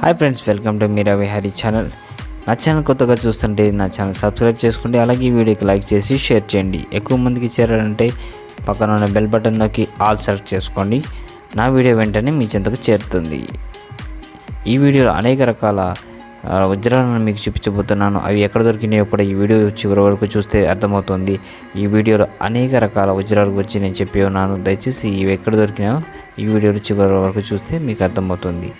Hi friends welcome to Meera Vihari channel నా channel కొత్తగా చూస్తుంటే నా ఛానల్ సబ్స్క్రైబ్ చేసుకోండి అలాగే ఈ వీడియోకి లైక్ చేసి షేర్ చేయండి. ఎక్కువ మందికి చేరాలంటే పక్కన ఉన్న బెల్ బటన్ నొక్కి ఆల్ సెలెక్ట్ చేసుకోండి. నా వీడియో వెంటనే మీ చెంతకు చేరుతుంది. ఈ వీడియోలో అనేక రకాల ఉజ్రాలను వజ్రాలను మీకు చూపించబోతున్నాను. అవి ఎక్కడ దొరికినాయో కూడా ఈ వీడియో చివరి వరకు చూస్తే అర్థమవుతుంది. ఈ వీడియోలో అనేక రకాల వజ్రాల గురించి నేను చెప్పి ఉన్నాను. దయచేసి ఇవి ఎక్కడ దొరికినాయో ఈ వీడియోలో చివరి వరకు చూస్తే మీకు అర్థమవుతుంది.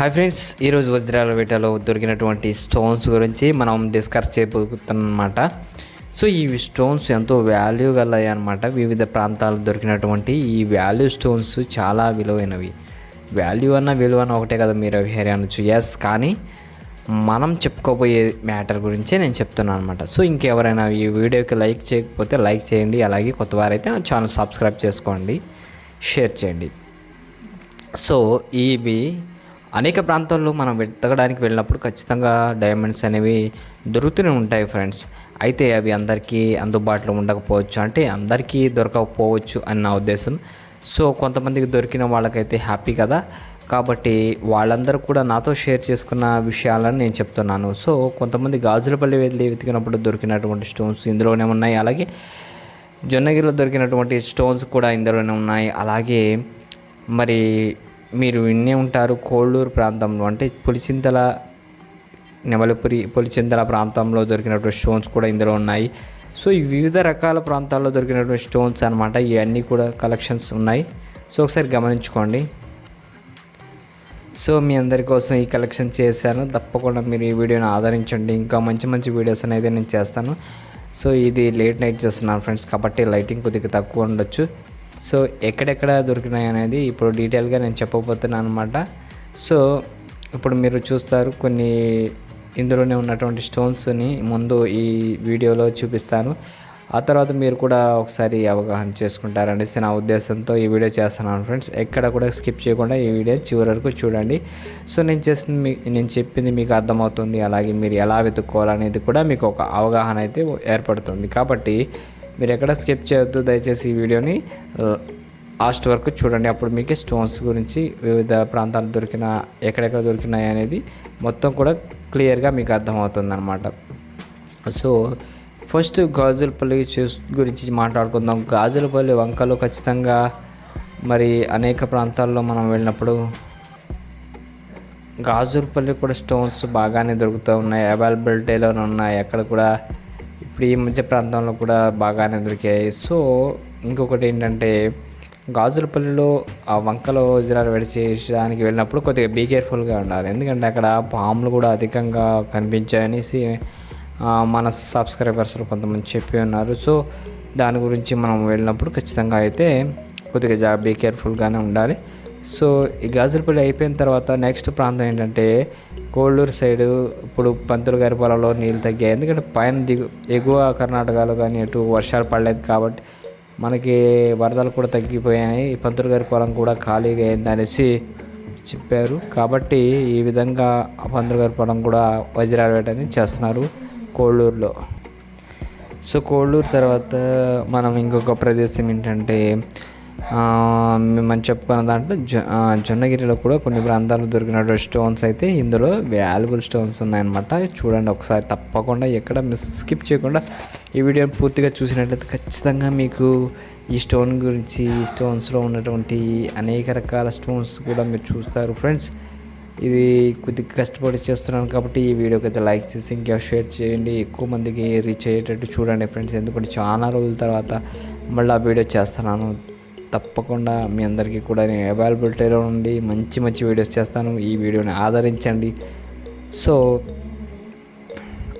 హాయ్ ఫ్రెండ్స్ ఈరోజు వజ్రాల వేటలో దొరికినటువంటి స్టోన్స్ గురించి మనం డిస్కస్ చేయబోతున్నమాట సో ఈ స్టోన్స్ ఎంతో వాల్యూ గలవి అనమాట వివిధ ప్రాంతాలు దొరికినటువంటి ఈ వాల్యూ స్టోన్స్ చాలా విలువైనవి. వాల్యూ అన్న విలువ అన్న ఒకటే కదా మీరు విహారీ అనొచ్చు. ఎస్ కానీ మనం చెప్పుకోబోయే మ్యాటర్ గురించే నేను చెప్తున్నాను అనమాట సో ఇంకెవరైనా ఈ వీడియోకి లైక్ చేయకపోతే లైక్ చేయండి. అలాగే కొత్త వారైతే నా ఛానల్ సబ్స్క్రైబ్ చేసుకోండి. షేర్ చేయండి. సో ఇవి అనేక ప్రాంతాల్లో మనం వెతకడానికి వెళ్ళినప్పుడు ఖచ్చితంగా డైమండ్స్ అనేవి దొరుకుతూనే ఉంటాయి ఫ్రెండ్స్. అయితే అవి అందరికీ అందుబాటులో ఉండకపోవచ్చు అంటే అందరికీ దొరకకపోవచ్చు అని నా ఉద్దేశం. సో కొంతమందికి దొరికిన వాళ్ళకైతే హ్యాపీ కదా. కాబట్టి వాళ్ళందరూ కూడా నాతో షేర్ చేసుకున్న విషయాలను నేను చెప్తున్నాను. సో కొంతమంది గాజులపల్లి వెళ్ళి వెతికినప్పుడు దొరికినటువంటి స్టోన్స్ ఇందులోనే ఉన్నాయి. అలాగే జొన్నగిరిలో దొరికినటువంటి స్టోన్స్ కూడా ఇందులోనే ఉన్నాయి. అలాగే మరి మీరు విన్నే ఉంటారు కోళ్ళూరు ప్రాంతంలో. అంటే పులిచింతల నెమలిపురి పులిచింతల ప్రాంతంలో దొరికినటువంటి స్టోన్స్ కూడా ఇందులో ఉన్నాయి. సో ఈ వివిధ రకాల ప్రాంతాల్లో దొరికినటువంటి స్టోన్స్ అనమాట ఇవన్నీ కూడా కలెక్షన్స్ ఉన్నాయి. సో ఒకసారి గమనించుకోండి. సో మీ అందరి కోసం ఈ కలెక్షన్ చేశాను. తప్పకుండా మీరు ఈ వీడియోని ఆదరించండి. ఇంకా మంచి మంచి వీడియోస్ అయితే నేను చేస్తాను. సో ఇది లేట్ నైట్ చేస్తున్నాను ఫ్రెండ్స్ కాబట్టి లైటింగ్ కొద్దిగా తక్కువ ఉండొచ్చు. సో ఎక్కడెక్కడ దొరికినాయి అనేది ఇప్పుడు డీటెయిల్గా నేను చెప్పబోతున్నాను అనమాట సో ఇప్పుడు మీరు చూస్తారు కొన్ని ఇందులోనే ఉన్నటువంటి స్టోన్స్ని ముందు ఈ వీడియోలో చూపిస్తాను. ఆ తర్వాత మీరు కూడా ఒకసారి అవగాహన చేసుకుంటారనేసి నా ఉద్దేశంతో ఈ వీడియో చేస్తున్నాను ఫ్రెండ్స్. ఎక్కడ కూడా స్కిప్ చేయకుండా ఈ వీడియో చివరి వరకు చూడండి. సో నేను చేసిన మీ నేను చెప్పింది మీకు అర్థమవుతుంది. అలాగే మీరు ఎలా వెతుక్కోవాలనేది కూడా మీకు ఒక అవగాహన అయితే ఏర్పడుతుంది. కాబట్టి మీరు ఎక్కడ స్కిప్ చేయొద్దు దయచేసి ఈ వీడియోని లాస్ట్ వరకు చూడండి. అప్పుడు మీకు స్టోన్స్ గురించి వివిధ ప్రాంతాలు దొరికిన ఎక్కడెక్కడ దొరికినాయి అనేది మొత్తం కూడా క్లియర్గా మీకు అర్థమవుతుంది అనమాట సో ఫస్ట్ గాజులపల్లి చూస్ గురించి మాట్లాడుకుందాం. గాజులపల్లి వంకలు ఖచ్చితంగా మరి అనేక ప్రాంతాల్లో మనం వెళ్ళినప్పుడు గాజులపల్లి కూడా స్టోన్స్ బాగానే దొరుకుతూ ఉన్నాయి. అవైలబిలిటీలోనే ఉన్నాయి. అక్కడ కూడా ఇప్పుడు ఈ మధ్య ప్రాంతంలో కూడా బాగానే దొరికాయి. సో ఇంకొకటి ఏంటంటే గాజులపల్లిలో ఆ వంకలో వజ్రాలు విడిచేయడానికి వెళ్ళినప్పుడు కొద్దిగా బీ కేర్ఫుల్గా ఉండాలి. ఎందుకంటే అక్కడ పాములు కూడా అధికంగా కనిపించాయనేసి మన సబ్స్క్రైబర్స్లో కొంతమంది చెప్పి ఉన్నారు. సో దాని గురించి మనం వెళ్ళినప్పుడు ఖచ్చితంగా అయితే కొద్దిగా జా బీ కేర్ఫుల్గానే ఉండాలి. సో ఈ గాజులపల్లి అయిపోయిన తర్వాత నెక్స్ట్ ప్రాంతం ఏంటంటే కోళ్ళూరు సైడు ఇప్పుడు పంతులు గారి పొలంలో నీళ్ళు తగ్గాయి. ఎందుకంటే పైన దిగు ఎగువ కర్ణాటకలో కానీ ఎటు వర్షాలు పడలేదు కాబట్టి మనకి వరదలు కూడా తగ్గిపోయాయి. పంతులు గారి పొలం కూడా ఖాళీగా అయింది అనేసి చెప్పారు. కాబట్టి ఈ విధంగా పంతులు గారి పొలం కూడా వజ్రాలు వేటని చేస్తున్నారు కోళ్ళూరులో. సో కోళ్ళూరు తర్వాత మనం ఇంకొక ప్రదేశం ఏంటంటే మనం చెప్పుకున్న దాంట్లో జొ జొన్నగిరిలో కూడా కొన్ని ప్రాంతాలు దొరికినటువంటి స్టోన్స్ అయితే ఇందులో వాల్యుబుల్ స్టోన్స్ ఉన్నాయన్నమాట. చూడండి ఒకసారి తప్పకుండా ఎక్కడ మిస్ స్కిప్ చేయకుండా ఈ వీడియోని పూర్తిగా చూసినట్లయితే ఖచ్చితంగా మీకు ఈ స్టోన్ గురించి ఈ స్టోన్స్లో ఉన్నటువంటి అనేక రకాల స్టోన్స్ కూడా మీరు చూస్తారు ఫ్రెండ్స్ ఇది కొద్దిగా కష్టపడి చేస్తున్నాను కాబట్టి ఈ వీడియోకి అయితే లైక్ చేసి ఇంకా షేర్ చేయండి. ఎక్కువ మందికి రీచ్ అయ్యేటట్టు చూడండి ఫ్రెండ్స్ ఎందుకంటే చాలా రోజుల తర్వాత మళ్ళీ ఆ వీడియో చేస్తున్నాను. తప్పకుండా మీ అందరికీ కూడా నేను అవైలబిలిటీలో ఉండి మంచి మంచి వీడియోస్ చేస్తాను. ఈ వీడియోని ఆదరించండి. సో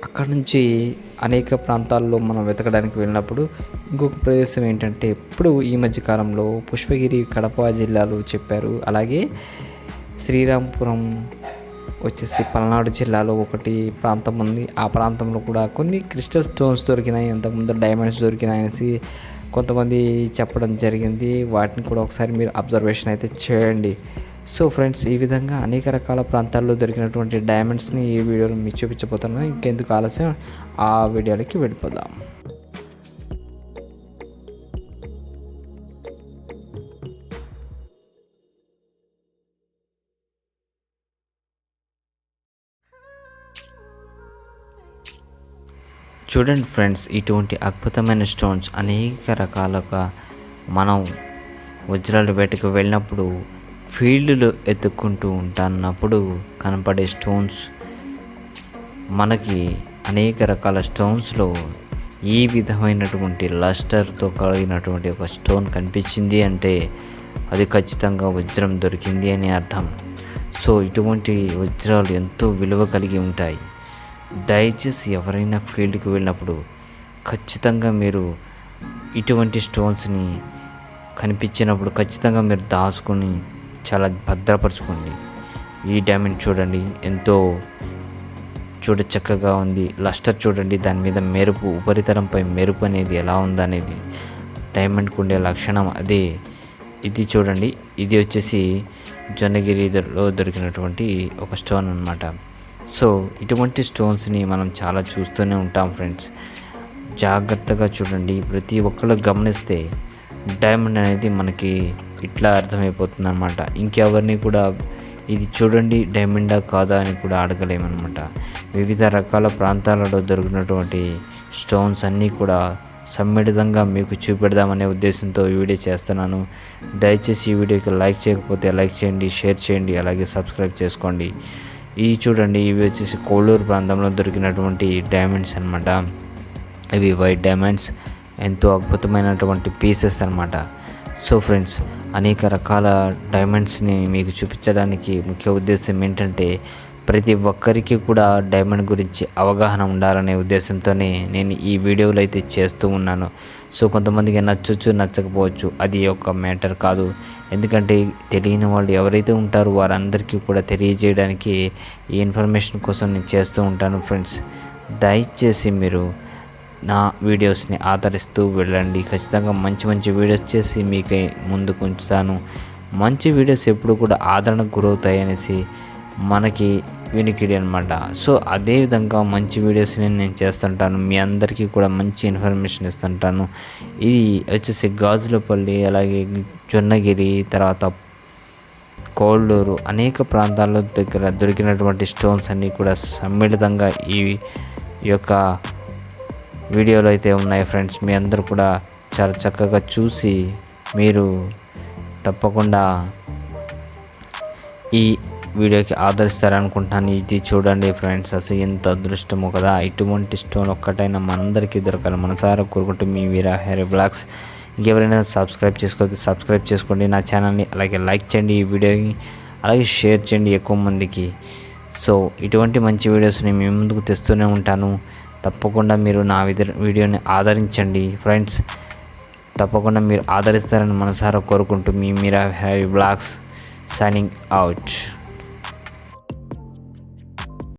అక్కడ నుంచి అనేక ప్రాంతాల్లో మనం వెతకడానికి వెళ్ళినప్పుడు ఇంకొక ప్రదేశం ఏంటంటే ఇప్పుడు ఈ మధ్య కాలంలో పుష్పగిరి కడప జిల్లాలో చెప్పారు. అలాగే శ్రీరాంపురం వచ్చేసి పల్నాడు జిల్లాలో ఒకటి ప్రాంతం ఉంది. ఆ ప్రాంతంలో కూడా కొన్ని క్రిస్టల్ స్టోన్స్ దొరికినాయి. అంతకుముందు డైమండ్స్ దొరికినాయి అనేసి కొంతమంది చెప్పడం జరిగింది. వాటిని కూడా ఒకసారి మీరు అబ్జర్వేషన్ అయితే చేయండి. సో ఫ్రెండ్స్ ఈ విధంగా అనేక రకాల ప్రాంతాల్లో దొరికినటువంటి డైమండ్స్ని ఈ వీడియోలో మీకు చూపించబోతున్నాను. ఇంకెందుకు ఆలస్యం? ఆ వీడియోలకి వెళ్ళిపోదాం. చూడండి ఫ్రెండ్స్ ఇటువంటి అద్భుతమైన స్టోన్స్ అనేక రకాలుగా మనం వజ్రాల వేటకు వెళ్ళినప్పుడు ఫీల్డ్లో ఎత్తుక్కుంటూ ఉంటున్నప్పుడు కనపడే స్టోన్స్ మనకి అనేక రకాల స్టోన్స్లో ఈ విధమైనటువంటి లస్టర్తో కలిగినటువంటి ఒక స్టోన్ కనిపించింది అంటే అది ఖచ్చితంగా వజ్రం దొరికింది అని అర్థం. సో ఇటువంటి వజ్రాలు ఎంతో విలువ కలిగి ఉంటాయి. దయచేసి ఎవరైనా ఫీల్డ్కి వెళ్ళినప్పుడు ఖచ్చితంగా మీరు ఇటువంటి స్టోన్స్ని కనిపించినప్పుడు ఖచ్చితంగా మీరు దాచుకొని చాలా భద్రపరచుకోండి. ఈ డైమండ్ చూడండి. ఎంతో చూడ చక్కగా ఉంది. లస్టర్ చూడండి. దాని మీద మెరుపు ఉపరితలంపై మెరుపు అనేది ఎలా ఉందనేది డైమండ్కి ఉండే లక్షణం అదే. ఇది చూడండి. ఇది వచ్చేసి జొన్నగిరిలో దొరికినటువంటి ఒక స్టోన్ అనమాట సో ఇటువంటి స్టోన్స్ని మనం చాలా చూస్తూనే ఉంటాం ఫ్రెండ్స్. జాగ్రత్తగా చూడండి. ప్రతి ఒక్కరు గమనిస్తే డైమండ్ అనేది మనకి ఇట్లా అర్థమైపోతుంది అనమాట ఇంకెవరిని కూడా ఇది చూడండి డైమండా కాదా అని కూడా అడగలేమన్నమాట. వివిధ రకాల ప్రాంతాలలో దొరికినటువంటి స్టోన్స్ అన్నీ కూడా సమ్మిళితంగా మీకు చూపెడదామనే ఉద్దేశంతో ఈ వీడియో చేస్తున్నాను. దయచేసి ఈ వీడియోకి లైక్ చేయకపోతే లైక్ చేయండి షేర్ చేయండి అలాగే సబ్స్క్రైబ్ చేసుకోండి. ఈ చూడండి ఇవి వచ్చేసి కోలూరు ప్రాంతంలో దొరికినటువంటి డైమండ్స్ అనమాట ఇవి వైట్ డైమండ్స్ ఎంతో అద్భుతమైనటువంటి పీసెస్ అనమాట సో ఫ్రెండ్స్ అనేక రకాల డైమండ్స్ని మీకు చూపించడానికి ముఖ్య ఉద్దేశం ఏంటంటే ప్రతి ఒక్కరికి కూడా డైమండ్ గురించి అవగాహన ఉండాలనే ఉద్దేశంతోనే నేను ఈ వీడియోలు అయితే చేస్తూ ఉన్నాను. సో కొంతమందికి నచ్చొచ్చు నచ్చకపోవచ్చు అది ఒక మ్యాటర్ కాదు. ఎందుకంటే తెలియని వాళ్ళు ఎవరైతే ఉంటారో వారందరికీ కూడా తెలియజేయడానికి ఈ ఇన్ఫర్మేషన్ కోసం నేను చేస్తూ ఉంటాను ఫ్రెండ్స్. దయచేసి మీరు నా వీడియోస్ని ఆదరిస్తూ వెళ్ళండి. ఖచ్చితంగా మంచి మంచి వీడియోస్ చేసి మీకు ముందుకు ఉంచుతాను. మంచి వీడియోస్ ఎప్పుడు కూడా ఆదరణకు గురవుతాయి అనేసి మనకి వినికిడి అనమాట సో అదేవిధంగా మంచి వీడియోస్ని నేను చేస్తుంటాను. మీ అందరికీ కూడా మంచి ఇన్ఫర్మేషన్ ఇస్తుంటాను. ఇది వచ్చేసి గాజులపల్లి అలాగే జొన్నగిరి తర్వాత కోళ్ళూరు అనేక ప్రాంతాల్లో దగ్గర దొరికినటువంటి స్టోన్స్ అన్నీ కూడా సమ్మిళితంగా ఈ యొక్క వీడియోలు అయితే ఉన్నాయి ఫ్రెండ్స్ మీ అందరూ కూడా చాలా చక్కగా చూసి మీరు తప్పకుండా ఈ వీడియోకి ఆదరిస్తారనుకుంటున్నాను. ఇది చూడండి ఫ్రెండ్స్ అసలు ఎంత అదృష్టమో కదా. ఇటువంటి స్టోన్ ఒక్కటైనా మనందరికీ దొరకాలి. మనసారా కోరుకుంటూ మీ వీరా హెరీ బ్లాగ్స్ ఇంకెవరైనా సబ్స్క్రైబ్ చేసుకోవచ్చు సబ్స్క్రైబ్ చేసుకోండి నా ఛానల్ని. అలాగే లైక్ చేయండి ఈ వీడియోని అలాగే షేర్ చేయండి ఎక్కువ మందికి. సో ఇటువంటి మంచి వీడియోస్ని మీ ముందుకు తెస్తూనే ఉంటాను. తప్పకుండా మీరు నా వీడియోని ఆదరించండి. ఫ్రెండ్స్ తప్పకుండా మీరు ఆదరిస్తారని మనసారా కోరుకుంటూ మీ Meera Vihari blogs signing out.